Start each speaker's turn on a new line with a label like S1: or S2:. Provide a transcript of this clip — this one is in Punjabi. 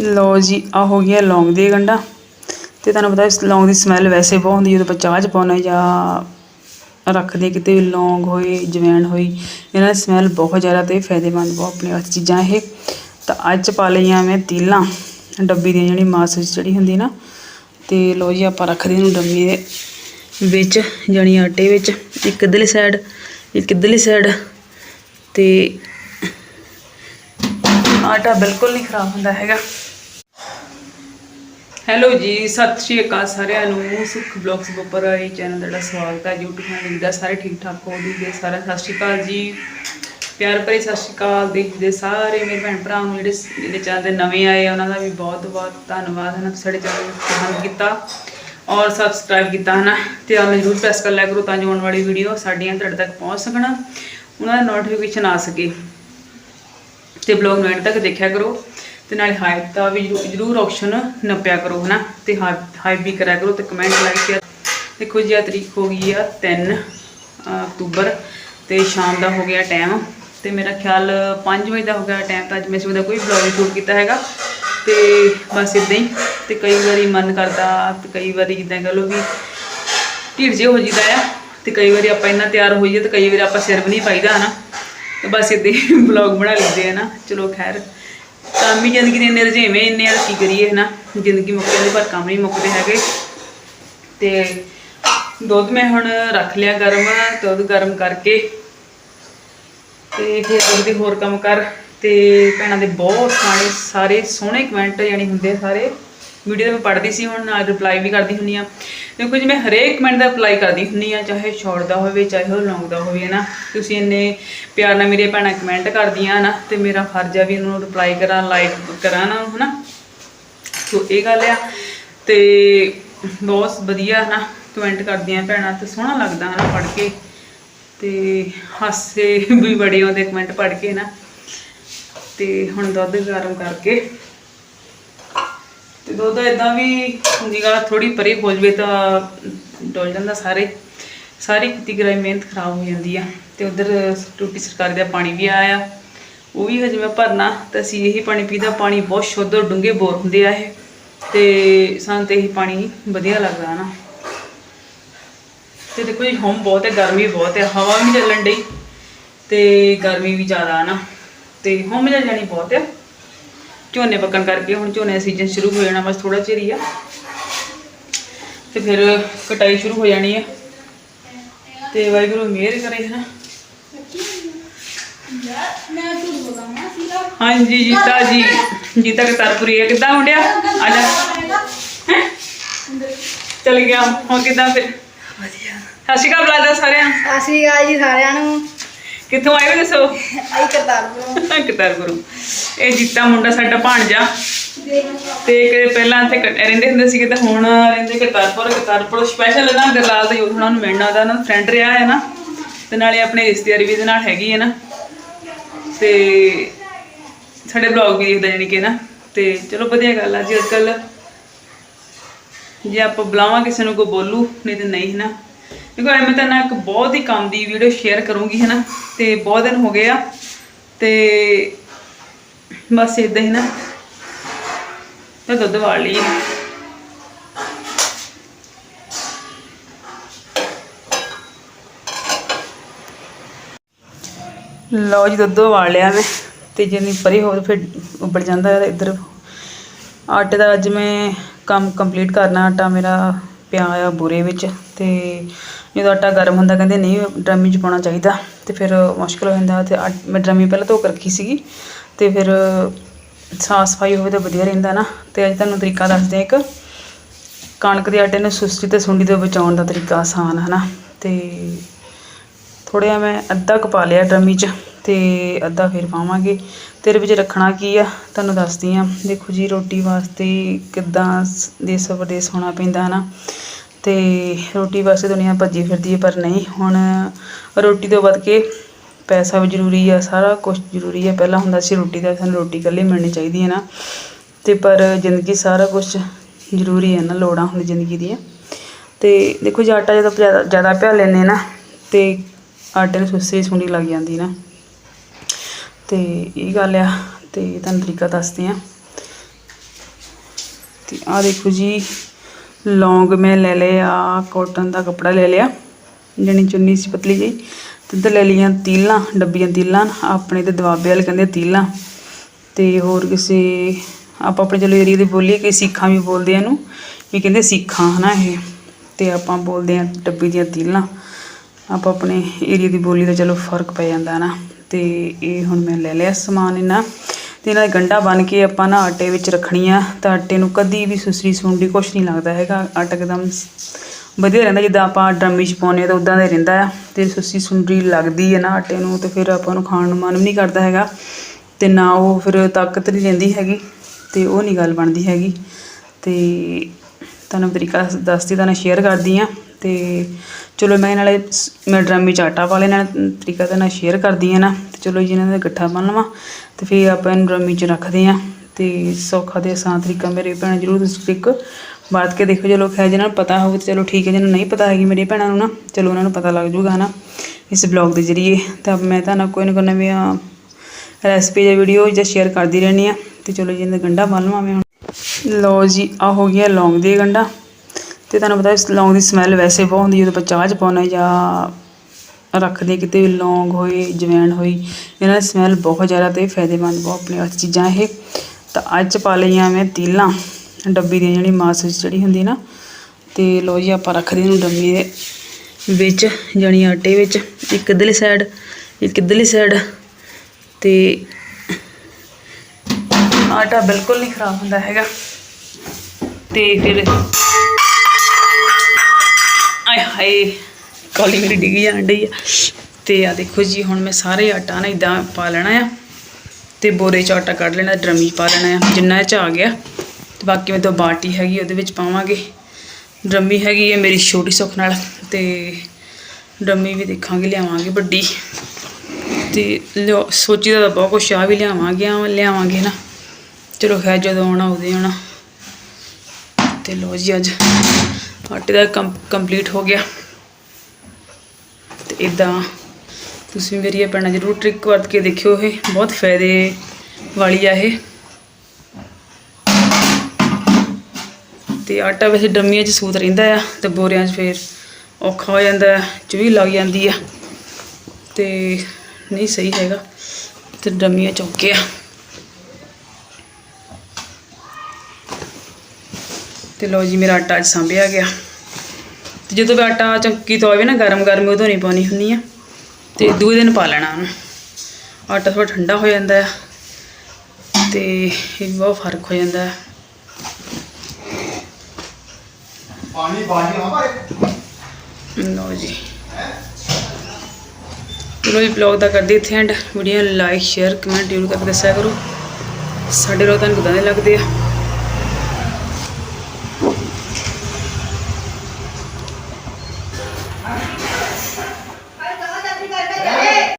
S1: ਲਓ ਜੀ ਆ ਹੋ ਗਿਆ ਲੌਂਗ ਦੇ ਗੰਡਾ ਤੇ ਤੁਹਾਨੂੰ ਪਤਾ ਇਸ ਲੌਂਗ ਦੀ ਸਮੈਲ ਵੈਸੇ ਬਹੁਤ ਹੁੰਦੀ ਜਦੋਂ ਆਪਾਂ ਚਾਹ ਚ ਪਾਉਂਦੇ ਜਾਂ ਰੱਖਦੇ ਕਿਤੇ ਵੀ ਲੌਂਗ ਹੋਏ, ਜਵੈਣ ਹੋਈ, ਇਹਨਾਂ ਦੀ ਸਮੈਲ ਬਹੁਤ ਜ਼ਿਆਦਾ ਤੇ ਫਾਇਦੇਮੰਦ ਬਹੁਤ ਆਪਣੇ ਵਾਸਤੇ ਚੀਜ਼ਾਂ ਇਹ। ਤਾਂ ਅੱਜ ਪਾ ਲਈਆਂ ਮੈਂ ਤੀਲਾਂ, ਡੱਬੀ ਦੀ ਜਿਹੜੀ ਮਾਸ ਵਿੱਚ ਜਿਹੜੀ ਹੁੰਦੀ ਨਾ, ਤੇ ਲਓ ਜੀ, ਆਪਾਂ ਰੱਖਦੇ ਇਹਨੂੰ ਡੱਬੀ ਦੇ ਵਿੱਚ, ਜਾਣੀ ਆਟੇ ਵਿੱਚ, ਇੱਕ ਇੱਧਰਲੀ ਸਾਈਡ ਇੱਕ ਇੱਧਰਲੀ ਸਾਈਡ ਤੇ ਆਟਾ ਬਿਲਕੁਲ ਨਹੀਂ ਖਰਾਬ ਹੁੰਦਾ ਹੈਗਾ। ਹੈਲੋ ਜੀ, ਸਤਿ ਸ਼੍ਰੀ ਅਕਾਲ ਸਾਰਿਆਂ ਨੂੰ। ਸੁਖ ਬਲੌਗਸ ਉੱਪਰ ਆਈ ਚੈਨਲ ਤੁਹਾਡਾ ਸਵਾਗਤ ਹੈ। YouTube ਚੈਨਲ ਦਾ ਸਾਰੇ ਠੀਕ ਠਾਕ ਹੋ ਜੀ ਸਾਰਿਆਂ ਸਤਿ ਸ਼੍ਰੀ ਅਕਾਲ ਜੀ। ਪਿਆਰ ਭਰੀ ਸਤਿ ਸ਼੍ਰੀ ਅਕਾਲ। ਦੇਖਦੇ ਸਾਰੇ ਮੇਰੇ ਭੈਣ ਭਰਾ ਨੂੰ ਜਿਹੜੇ ਜਿਹੜੇ ਚੈਨਲ ਦੇ ਨਵੇਂ ਆਏ ਆ, ਉਹਨਾਂ ਦਾ ਵੀ ਬਹੁਤ ਬਹੁਤ ਧੰਨਵਾਦ ਹੈ ਨਾ ਸਾਡੇ ਚੈਨਲ ਨੂੰ ਪਸੰਦ ਕੀਤਾ ਔਰ ਸਬਸਕ੍ਰਾਈਬ ਕੀਤਾ ਹੈ ਨਾ ਤੇ ਆਲ ਜਰੂਰ ਪ੍ਰੈਸ ਕਰ ਲਿਆ ਕਰੋ ਤਾਂ ਜੋ ਆਉਣ ਵਾਲੀ ਵੀਡੀਓ ਸਾਡੀਆਂ ਤੁਹਾਡੇ ਤੱਕ ਪਹੁੰਚ ਸਕਣ, ਉਹਨਾਂ ਦਾ ਨੋਟੀਫਿਕੇਸ਼ਨ ਆ ਸਕੇ। ਤੇ ਬਲੌਗ ਨੂੰ ਐਂਡ ਤੱਕ ਦੇਖਿਆ ਕਰੋ ਤੇ ਨਾਲ ਹਾਈਪ ਦਾ ਵੀ ਜ਼ਰੂਰ ਆਪਸ਼ਨ ਨੱਪਿਆ ਕਰੋ, ਹਨਾ? ਤੇ ਹਾਈਪ ਵੀ ਕਰਿਆ ਕਰੋ ਤੇ ਕਮੈਂਟ ਲਾਈਕ ਸ਼ੇਅਰ ਦੇਖੋ ਜੀ ਆ ਤਰੀਕ ਹੋ ਗਈ ਆ 3 ਅਕਤੂਬਰ ਤੇ ਸ਼ਾਮ ਦਾ ਹੋ ਗਿਆ ਟਾਈਮ ਤੇ ਮੇਰਾ ਖਿਆਲ 5 ਵਜੇ ਦਾ ਹੋ ਗਿਆ ਟਾਈਮ ਤਾਂ ਅੱਜ ਮੈਂ ਸਵੇਰ ਦਾ ਕੋਈ ਵਲੌਗ ਸ਼ੂਟ ਕੀਤਾ ਹੈਗਾ ਤੇ ਬਸ ਇਦਾਂ ਹੀ ਤੇ ਕਈ ਵਾਰੀ ਮਨ ਕਰਦਾ ਤੇ ਕਈ ਵਾਰੀ ਜਿੱਦਾਂ ਕਹ ਲਓ ਵੀ ਢੀਠ ਜੇ ਹੋ ਜੀਦਾ ਆ ਤੇ ਕਈ ਵਾਰੀ ਆਪਾਂ ਇੰਨਾ ਤਿਆਰ ਹੋਈਏ ਤੇ ਕਈ ਵਾਰੀ ਆਪਾਂ ਸਿਰ ਵੀ ਨਹੀਂ ਪਾਈਦਾ, ਹਨਾ? ਤੇ ਬਸ ਇਦਾਂ ਹੀ ਵਲੌਗ ਬਣਾ ਲੈਂਦੇ ਆ ਨਾ। ਚਲੋ ਖੈਰ, ਕੰਮ ਹੀ ਜ਼ਿੰਦਗੀ ਦੇ ਇੰਨੇ ਰੁਝੇਵੇਂ, ਇੰਨੇ ਆ ਕੀ ਕਰੀਏ ਨਾ ਜ਼ਿੰਦਗੀ ਮੁੱਕ ਦੇ ਪਰ ਕੰਮ ਨਹੀਂ ਮੁੱਕਦੇ ਹੈਗੇ। ਤੇ ਦੁੱਧ ਮੈਂ ਹੁਣ ਰੱਖ ਲਿਆ ਗਰਮ, ਦੁੱਧ ਗਰਮ ਕਰਕੇ। ਤੇ ਫਿਰ ਦੁੱਧ ਦੇ ਹੋਰ ਕੰਮ ਕਰ। ਤੇ ਭੈਣਾਂ ਦੇ ਬਹੁਤ ਸਾਰੇ ਸਾਰੇ ਸੋਹਣੇ ਕਮੈਂਟ ਯਾਨੀ ਹੁੰਦੇ ਸਾਰੇ। ਵੀਡੀਓ ਮੈਂ ਪੜ੍ਹਦੀ ਸੀ, ਹੁਣ ਨਾਲ ਰਿਪਲਾਈ ਵੀ ਕਰਦੀ ਹੁੰਨੀ ਆ ਦੇਖੋ ਜੀ, ਮੈਂ ਹਰੇਕ ਕਮੈਂਟ ਦਾ ਰਿਪਲਾਈ ਕਰਦੀ ਹੁੰਨੀ ਆ ਚਾਹੇ ਸ਼ਾਰਟ ਦਾ ਹੋਵੇ, ਚਾਹੇ ਉਹ ਲੌਂਗ ਦਾ ਹੋਵੇ ਨਾ ਤੁਸੀਂ ਇੰਨੇ ਪਿਆਰ ਨਾਲ ਮੇਰੇ ਭੈਣਾਂ ਕਮੈਂਟ ਕਰਦੀਆਂ ਨਾ ਤੇ ਮੇਰਾ ਫਰਜ਼ ਆ ਵੀ ਉਹਨਾਂ ਨੂੰ ਰਿਪਲਾਈ ਕਰਾਂ ਲਾਈਕ ਕਰਾਂ ਨਾ, ਹਨਾ। ਸੋ ਇਹ ਗੱਲ ਆ, ਤੇ ਬਹੁਤ ਵਧੀਆ ਨਾ ਕਮੈਂਟ ਕਰਦੀਆਂ ਭੈਣਾਂ, ਤੇ ਸੋਹਣਾ ਲੱਗਦਾ, ਹਨਾ, ਪੜ੍ਹ ਕੇ। ਤੇ ਹਾਸੇ ਵੀ ਬੜੇ ਆਉਂਦੇ ਕਮੈਂਟ ਪੜ੍ਹ ਕੇ ਨਾ ਤੇ ਹੁਣ ਦੁੱਧ ਗਰਮ ਕਰਕੇ ਤੇ ਦੁੱਧ ਇਦਾਂ ਵੀ ਹੁੰਦੀ ਨਿਗਾਹ ਥੋੜੀ ਪਰੇ ਹੋ ਜਵੇ ਤਾਂ ਡੁੱਲ ਜਾਂਦਾ ਸਾਰੇ। ਸਾਰੀ ਕੀਤੀ ਕਰਾਈ ਮਿਹਨਤ ਖਰਾਬ ਹੋ ਜਾਂਦੀ ਆ ਤੇ ਉਧਰ ਟੂਟੀ ਸਰਕਾਰ ਦਾ ਪਾਣੀ ਵੀ ਆਇਆ। ਉਹ ਵੀ ਹਜੇ ਮੈਂ ਭਰਨਾ ਤਾਂ ਅਸੀਂ ਇਹੀ ਪਾਣੀ ਪੀਦਾ, ਪਾਣੀ ਬਹੁਤ ਸ਼ੁੱਧ ਔਰ ਡੂੰਘੇ ਬੋਰ ਹੁੰਦੇ ਆ ਇਹ। ਤੇ ਸਾਨੂੰ ਤੇ ਇਹੀ ਪਾਣੀ ਵਧੀਆ ਲੱਗਦਾ ਨਾ। ਤੇ ਦੇਖੋ ਜੀ, ਹੁਣ ਬਹੁਤ ਹੈ, ਗਰਮੀ ਬਹੁਤ ਹੈ, ਹਵਾ ਵੀ ਚੱਲਣ ਡਈ ਤੇ ਗਰਮੀ ਵੀ ਜ਼ਿਆਦਾ ਨਾ। ਤੇ ਹੁਣ ਜਾ ਜਾਣੀ ਬਹੁਤ ਹੈ। ਝੋਨੇ ਪੱਕਣ ਕਰਕੇ ਹੁਣ ਝੋਨੇ ਦਾ ਸੀਜ਼ਨ ਸ਼ੁਰੂ ਹੋ ਜਾਣਾ ਬਸ ਥੋੜਾ ਚਿਰ ਹੀ ਆ। ਤੇ ਫਿਰ ਕਟਾਈ ਸ਼ੁਰੂ ਹੋ ਜਾਣੀ ਹੈ ਤੇ ਵਾਹਿਗੁਰੂ ਮਿਹਰ ਕਰੇ ਹੈ ਨਾ ਹਾਂਜੀ ਜੀਤਾ ਜੀ। ਜੀਤਾ ਕਰਤਾਰਪੁਰੀ ਹੈ ਕਿੱਦਾਂ ਮੁੰਡਿਆ? ਆ ਜਾ? ਚੱਲ ਗਿਆ। ਹੁਣ ਕਿੱਦਾਂ ਫਿਰ?
S2: ਵਧੀਆ।
S1: ਸਤਿ ਸ਼੍ਰੀ ਅਕਾਲ ਬੁਲਾਦਾ ਸਾਰਿਆਂ ਨੂੰ।
S2: ਸਤਿ ਸ਼੍ਰੀ ਅਕਾਲ ਜੀ ਸਾਰਿਆਂ ਨੂੰ।
S1: ਕਿੱਥੋਂ ਆਏ ਹੋ ਦੱਸੋ?
S2: ਆਈ ਕਰਤਾਰਪੁਰ।
S1: ਕਰਤਾਰਪੁਰ। ਇਹ ਜੀਤਾ ਮੁੰਡਾ ਸਾਡਾ ਭਾਣਜਾ। ਤੇ ਕਿ ਪਹਿਲਾਂ ਇੱਥੇ ਕ- ਰਹਿੰਦੇ ਹੁੰਦੇ ਸੀਗੇ ਤੇ ਹੁਣ ਰਹਿੰਦੇ ਕਰਤਾਰਪੁਰ। ਕਰਤਾਰਪੁਰ ਸਪੈਸ਼ਲ ਨਾ ਗਰਲਾਲ ਦੇ ਉਹਨਾਂ ਨੂੰ ਮਿਲਣਾ ਉਹਦਾ ਨਾ ਫਰੈਂਡ ਰਿਹਾ ਹੈ ਨਾ। ਤੇ ਨਾਲੇ ਆਪਣੇ ਰਿਸ਼ਤੇਦਾਰੀ ਵੀ ਇਹਦੇ ਨਾਲ ਹੈਗੀ ਹੈ ਨਾ। ਤੇ ਸਾਡੇ ਬਲੌਗ ਵੀ ਦੇਖਦਾ ਜਾਨੀ ਕਿ ਨਾ। ਤੇ ਚਲੋ ਵਧੀਆ ਗੱਲ ਆ ਜੀ ਅੱਜਕੱਲ ਜੇ ਆਪਾਂ ਬੁਲਾਵਾਂ ਕਿਸੇ ਨੂੰ ਕੋਈ ਬੋਲੂ ਨਹੀਂ ਤੇ ਨਹੀਂ ਹੈ ਨਾ। ਦੇਖੋ ਐ ਤਾਂ ਨਾ ਇੱਕ ਬਹੁਤ ਹੀ ਕੰਮ ਦੀ ਵੀਡੀਓ ਸ਼ੇਅਰ ਕਰੂੰਗੀ ਹੈ ਨਾ ਤੇ ਬਹੁਤ ਦਿਨ ਹੋ ਗਏ ਆ, ਤੇ ਬਸ ਇਦਾਂ ਹੀ ਨਾ, ਮੈਂ ਦੁੱਧ ਵਾਲ ਲਈ ਲਓ ਜੀ, ਦੁੱਧ ਵਾਲ ਲਿਆ ਮੈਂ, ਤੇ ਜਿੰਨੀ ਪਰੇ ਹੋਰ ਫਿਰ ਉੱਬਲ ਜਾਂਦਾ ਇੱਧਰ ਆਟੇ ਦਾ ਅੱਜ ਮੈਂ ਕੰਮ ਕੰਪਲੀਟ ਕਰਨਾ, ਆਟਾ ਮੇਰਾ ਪਿਆ ਆ ਬੁਰੇ ਵਿੱਚ ਤੇ ਜਦੋਂ ਆਟਾ ਗਰਮ ਹੁੰਦਾ ਕਹਿੰਦੇ ਨਹੀਂ ਡਰਮੀ 'ਚ ਪਾਉਣਾ ਚਾਹੀਦਾ ਤੇ ਫਿਰ ਮੁਸ਼ਕਲ ਹੋ ਜਾਂਦਾ ਤੇ ਆ- ਮੈਂ ਡਰਮੀ ਪਹਿਲਾਂ ਧੋ ਕੇ ਰੱਖੀ ਸੀਗੀ ਤੇ ਫਿਰ ਸਾਫ਼ ਸਫ਼ਾਈ ਹੋਵੇ ਤਾਂ ਵਧੀਆ ਰਹਿੰਦਾ ਨਾ ਤੇ ਅੱਜ ਤੁਹਾਨੂੰ ਤਰੀਕਾ ਦੱਸਦੇ ਹਾਂ ਇੱਕ ਕਣਕ ਦੇ ਆਟੇ ਨੂੰ ਸੁਸਤੀ ਤੇ ਸੁੰਡੀ ਤੋਂ ਬਚਾਉਣ ਦਾ ਤਰੀਕਾ ਆਸਾਨ ਹੈ ਨਾ ਤੇ ਥੋੜ੍ਹਾ ਮੈਂ ਅੱਧਾ ਕੁ ਪਾ ਲਿਆ ਡਰਮੀ 'ਚ ਤੇ ਅੱਧਾ ਫਿਰ ਪਾਵਾਂਗੇ। ਤੇ ਇਹਦੇ ਵਿੱਚ ਰੱਖਣਾ ਕੀ ਆ? ਤੁਹਾਨੂੰ ਦੱਸਦੀ ਆ ਦੇਖੋ ਜੀ, ਰੋਟੀ ਵਾਸਤੇ ਕਿੱਦਾਂ ਸ- ਦੇਸ, ਵਿਦੇਸ ਹੋਣਾ ਪੈਂਦਾ ਹੈ ਨਾ ਅਤੇ ਰੋਟੀ ਵਾਸਤੇ ਦੁਨੀਆ ਭੱਜੀ ਫਿਰਦੀ ਹੈ, ਪਰ ਨਹੀਂ, ਹੁਣ ਰੋਟੀ ਤੋਂ ਵੱਧ ਕੇ ਪੈਸਾ ਵੀ ਜ਼ਰੂਰੀ ਆ, ਸਾਰਾ ਕੁਛ ਜ਼ਰੂਰੀ ਆ। ਪਹਿਲਾਂ ਹੁੰਦਾ ਸੀ ਰੋਟੀ ਦਾ, ਸਾਨੂੰ ਰੋਟੀ ਇਕੱਲੀ ਮਿਲਣੀ ਚਾਹੀਦੀ ਹੈ ਨਾ। ਅਤੇ ਪਰ ਜ਼ਿੰਦਗੀ ਸਾਰਾ ਕੁਝ ਜ਼ਰੂਰੀ ਹੈ ਨਾ, ਲੋੜਾਂ ਹੁੰਦੀ ਜ਼ਿੰਦਗੀ ਦੀਆਂ। ਅਤੇ ਦੇਖੋ ਜੀ ਆਟਾ ਜਦੋਂ ਜ਼ਿਆਦਾ ਜ਼ਿਆਦਾ ਭਿਆ ਲੈਂਦੇ ਨਾ, ਤੇ ਆਟੇ ਨੂੰ ਸੁਸਰੀ ਸੁੰਡੀ ਲੱਗ ਜਾਂਦੀ ਨਾ। ਤੇ ਇਹ ਗੱਲ ਆ, ਤੇ ਤੁਹਾਨੂੰ ਤਰੀਕਾ ਦੱਸਦੇ ਆ ਤੇ ਆ ਦੇਖੋ ਜੀ ਲੌਂਗ ਮੈਂ ਲੈ ਲਿਆ ਕਾਟਨ ਦਾ ਕੱਪੜਾ ਲੈ ਲਿਆ, ਜਣੀ ਚੁੰਨੀ ਸੀ ਪਤਲੀ ਜਿਹੀ, ਤੇ ਇੱਧਰ ਲੈ ਲਈਆਂ ਤੀਲਾਂ, ਡੱਬੀਆਂ ਤੀਲਾਂ, ਆਪਣੇ ਤੇ ਦਵਾਬੇ ਵਾਲੇ ਕਹਿੰਦੇ ਤੀਲਾਂ, ਤੇ ਹੋਰ ਕਿਸੇ, ਆਪਾਂ ਆਪਣੇ ਚਲੋ ਏਰੀਆ ਦੀ ਬੋਲੀ ਕਿ ਸਿੱਖਾਂ ਵੀ ਬੋਲਦੇ ਆ ਇਹਨੂੰ, ਵੀ ਕਹਿੰਦੇ ਸਿੱਖਾਂ ਹਨਾ ਇਹ, ਤੇ ਆਪਾਂ ਬੋਲਦੇ ਆ ਡੱਬੀ ਦੀਆਂ ਤੀਲਾਂ, ਆਪਾਂ ਆਪਣੇ ਏਰੀਆ ਦੀ ਬੋਲੀ ਦਾ ਚਲੋ ਫ਼ਰਕ ਪੈ ਜਾਂਦਾ ਨਾ ਤੇ ਇਹ ਹੁਣ ਮੈਂ ਲੈ ਲਿਆ ਸਮਾਨ ਇਹਨਾਂ ਤੇ ਇਹਨਾਂ ਦਾ ਗੰਢਾ ਬਣ ਕੇ ਆਪਾਂ ਨਾ ਆਟੇ ਵਿੱਚ ਰੱਖਣੀ ਆ ਤਾਂ ਆਟੇ ਨੂੰ ਕਦੀ ਵੀ ਸੁਸਰੀ ਸੁੰਡੀ ਕੁਛ ਨਹੀਂ ਲੱਗਦਾ ਹੈਗਾ, ਆਟਾ ਇੱਕਦਮ ਵਧੀਆ ਰਹਿੰਦਾ, ਜਿੱਦਾਂ ਆਪਾਂ ਡਰਮੀ 'ਚ ਪਾਉਂਦੇ ਹਾਂ ਤਾਂ ਉਦਾਂ ਦਾ ਰਹਿੰਦਾ ਆ, ਤੇ ਸੁਸਰੀ ਸੁੰਡੀ ਲੱਗਦੀ ਹੈ ਨਾ ਆਟੇ ਨੂੰ, ਤੇ ਫਿਰ ਆਪਾਂ ਨੂੰ ਖਾਣ ਨੂੰ ਮਨ ਵੀ ਨਹੀਂ ਕਰਦਾ ਹੈਗਾ, ਤੇ ਨਾ ਉਹ ਫਿਰ ਤਾਕਤ ਨਹੀਂ ਰਹਿੰਦੀ ਹੈਗੀ, ਤੇ ਉਹ ਨਹੀਂ ਗੱਲ ਬਣਦੀ ਹੈਗੀ, ਤੇ ਤੁਹਾਨੂੰ ਤਰੀਕਾ ਦੱਸਦੀ, ਤੁਹਾਨੂੰ ਸ਼ੇਅਰ ਕਰਦੀ ਆ ਤੇ ਚਲੋ ਮੈਂ ਨਾਲੇ ਸ- ਮੈਂ ਡਰਮੀ 'ਚ ਆਟਾ ਪਾ ਨਾਲ ਤਰੀਕਾ ਤਾਂ ਨਾਲ ਸ਼ੇਅਰ ਕਰਦੀ ਹਾਂ ਨਾ, ਤੇ ਚਲੋ ਜੀ ਇਹਨਾਂ ਦਾ ਇਕੱਠਾ ਬਣ ਲਵਾਂ, ਤੇ ਫਿਰ ਆਪਾਂ ਇਹਨੂੰ ਡਰਮੀ 'ਚ ਰੱਖਦੇ ਹਾਂ, ਤੇ ਸੌਖਾ ਤੇ ਆਸਾਨ ਤਰੀਕਾ ਮੇਰੇ ਭੈਣ ਜਰੂਰ ਤੁਸੀਂ ਟ੍ਰਿਕ ਵਰਤ ਕੇ ਦੇਖੋ, ਚਲੋ ਲੋਕ ਹੈ ਜਿਹਨਾਂ ਨੂੰ ਪਤਾ ਹੋਵੇ ਤੇ ਚਲੋ ਠੀਕ ਹੈ, ਜਿਹਨਾਂ ਨੂੰ ਨਹੀਂ ਪਤਾ ਹੈਗੀ ਮੇਰੀ ਭੈਣਾਂ ਨੂੰ ਨਾ, ਚਲੋ ਉਹਨਾਂ ਨੂੰ ਪਤਾ ਲੱਗ ਜੂਗਾ ਨਾ ਇਸ ਬਲੌਗ ਦੇ ਜ਼ਰੀਏ, ਤਾਂ ਮੈਂ ਤੁਹਾਨੂੰ ਕੋਈ ਨਾ ਕੋਈ ਨਵੀਆਂ ਰੈਸਪੀ ਜਾਂ ਵੀਡੀਓ ਜਾਂ ਸ਼ੇਅਰ ਕਰਦੀ ਰਹਿੰਦੀ ਆ ਤੇ ਚਲੋ ਜੀ ਇਹਦਾ ਗੰਢਾ ਬੰਨ ਲਵਾਂ ਮੈਂ ਹੁਣ। ਲਓ ਜੀ ਆ ਹੋ ਗਿਆ ਲੌਂਗ ਦੇ ਗੰਢਾ। ਤੇ ਤੁਹਾਨੂੰ ਪਤਾ ਇਸ ਲੌਂਗ ਦੀ ਸਮੈਲ ਵੈਸੇ ਬਹੁਤ ਹੁੰਦੀ ਜਦੋਂ ਆਪਾਂ ਚਾਹ ਚ ਪਾਉਂਦੇ ਜਾਂ ਰੱਖਦੇ ਕਿਤੇ ਵੀ, ਲੌਂਗ ਹੋਏ, ਜਵੈਣ ਹੋਈ, ਇਹਨਾਂ ਦੀ ਸਮੈਲ ਬਹੁਤ ਜ਼ਿਆਦਾ ਤੇ ਫਾਇਦੇਮੰਦ ਬਹੁਤ ਆਪਣੇ ਵਾਸਤੇ ਚੀਜ਼ਾਂ ਇਹ। ਤਾਂ ਅੱਜ 'ਚ ਪਾ ਲਈਆਂ ਮੈਂ ਤੀਲਾਂ, ਡੱਬੀ ਦੀ ਜਿਹੜੀ ਮਾਸ ਵਿੱਚ ਜਿਹੜੀ ਹੁੰਦੀ ਨਾ, ਤੇ ਲਓ ਜੀ ਆਪਾਂ ਰੱਖਦੇ ਇਹਨੂੰ ਡੱਬੀ ਦੇ ਵਿੱਚ, ਜਾਣੀ ਆਟੇ ਵਿੱਚ, ਇੱਕ ਇੱਧਰਲੀ ਸਾਈਡ ਇੱਕ ਇੱਧਰਲੀ ਸਾਈਡ ਤੇ ਆਟਾ ਬਿਲਕੁਲ ਨਹੀਂ ਖਰਾਬ ਹੁੰਦਾ ਹੈਗਾ। ਤੇ ਫਿਰ ਹਾਏ ਕਾਲੀ ਮੇਰੀ ਡਿੱਗੀ ਜਾਣ ਡਈ ਆ। ਤੇ ਆ ਦੇਖੋ ਜੀ, ਹੁਣ ਮੈਂ ਸਾਰੇ ਆਟਾ ਨਾ ਇਦਾਂ ਪਾ ਲੈਣਾ ਆ ਤੇ ਬੋਰੇ ਚ ਆਟਾ ਕੱਢ ਲੈਣਾ, ਡਰਮੀ 'ਚ ਪਾ ਲੈਣਾ ਆ। ਜਿੰਨਾ ਇਹ ਚ ਆ ਗਿਆ, ਤੇ ਬਾਕੀ ਮੈਂ ਤਾਂ ਬਾਟੀ ਹੈਗੀ, ਉਹਦੇ ਵਿੱਚ ਪਾਵਾਂਗੇ। ਡਰਮੀ ਹੈਗੀ ਹੈ ਮੇਰੀ ਛੋਟੀ ਸੁੱਖ ਨਾਲ ਤੇ ਡਰਮੀ ਵੀ ਦੇਖਾਂਗੇ, ਲਿਆਵਾਂਗੇ ਵੱਡੀ। ਤੇ ਲਿਓ, ਸੋਚੀਦਾ ਤਾਂ ਬਹੁਤ ਕੁਛ ਆ ਵੀ ਲਿਆਵਾਂਗੇ ਆ ਲਿਆਵਾਂਗੇ ਨਾ। ਚਲੋ ਖੈਰ ਜਦੋਂ ਆਉਣਾ ਉਹਦੇ ਆਉਣਾ। ਤੇ ਲੋ ਜੀ ਅੱਜ। ਆਟੇ ਦਾ ਕੰਮ ਕੰਪਲੀਟ ਹੋ ਗਿਆ। ਤੇ ਇਦਾਂ ਤੁਸੀਂ ਮੇਰੀ ਇਹ ਭੈਣਾਂ ਜ਼ਰੂਰ ਟ੍ਰਿਕ ਵਰਤ ਕੇ ਦੇਖਿਓ ਇਹ। ਬਹੁਤ ਫਾਇਦੇ ਵਾਲੀ ਆ ਇਹ। ਤੇ ਆਟਾ ਵੈਸੇ ਡੰਮੀਆਂ 'ਚ ਸੂਤ ਰਹਿੰਦਾ ਆ ਤੇ ਬੋਰਿਆਂ 'ਚ ਫੇਰ ਔਖਾ ਹੋ ਜਾਂਦਾ ਚੁਈ ਲੱਗ ਜਾਂਦੀ ਆ। ਤੇ ਨਹੀਂ ਸਹੀ ਹੈਗਾ। ਤੇ ਡੰਮੀਆਂ ਚੌਕੇ ਆ। ਤੇ ਲੋ ਜੀ ਮੇਰਾ ਆਟਾ ਅੱਜ ਸਾਂਭਿਆ ਗਿਆ। ਤੇ ਜਦੋਂ ਵੀ ਆਟਾ ਚੱਕੀ ਤੋਂ ਆਵੇ ਨਾ ਗਰਮ ਗਰਮ ਉਦੋਂ ਨਹੀਂ ਪਾਉਣੀ ਹੁੰਦੀ ਆ। ਤੇ ਦੂਜੇ ਦਿਨ ਪਾ ਲੈਣਾ ਉਹਨੂੰ। ਆਟਾ ਥੋੜਾ ਠੰਡਾ ਹੋ ਜਾਂਦਾ ਆ। ਤੇ ਇਹ ਬਹੁਤ ਫ਼ਰਕ ਹੋ ਜਾਂਦਾ ਹੈ
S3: ਪਾਣੀ ਬਾਜੀ ਹਮਾਰੇ
S1: ਲਓ ਜੀ। ਚਲੋ ਜੀ ਵਲੌਗ ਦਾ ਕਰਦੇ ਇੱਥੇ and video like share comment ਜ਼ਰੂਰ ਕਰਕੇ ਦੱਸਿਆ ਕਰੋ। ਸਾਡੇ ਲੋਕ ਤੁਹਾਨੂੰ ਕਿਦਾਂ ਦੇ ਲੱਗਦੇ ਆ?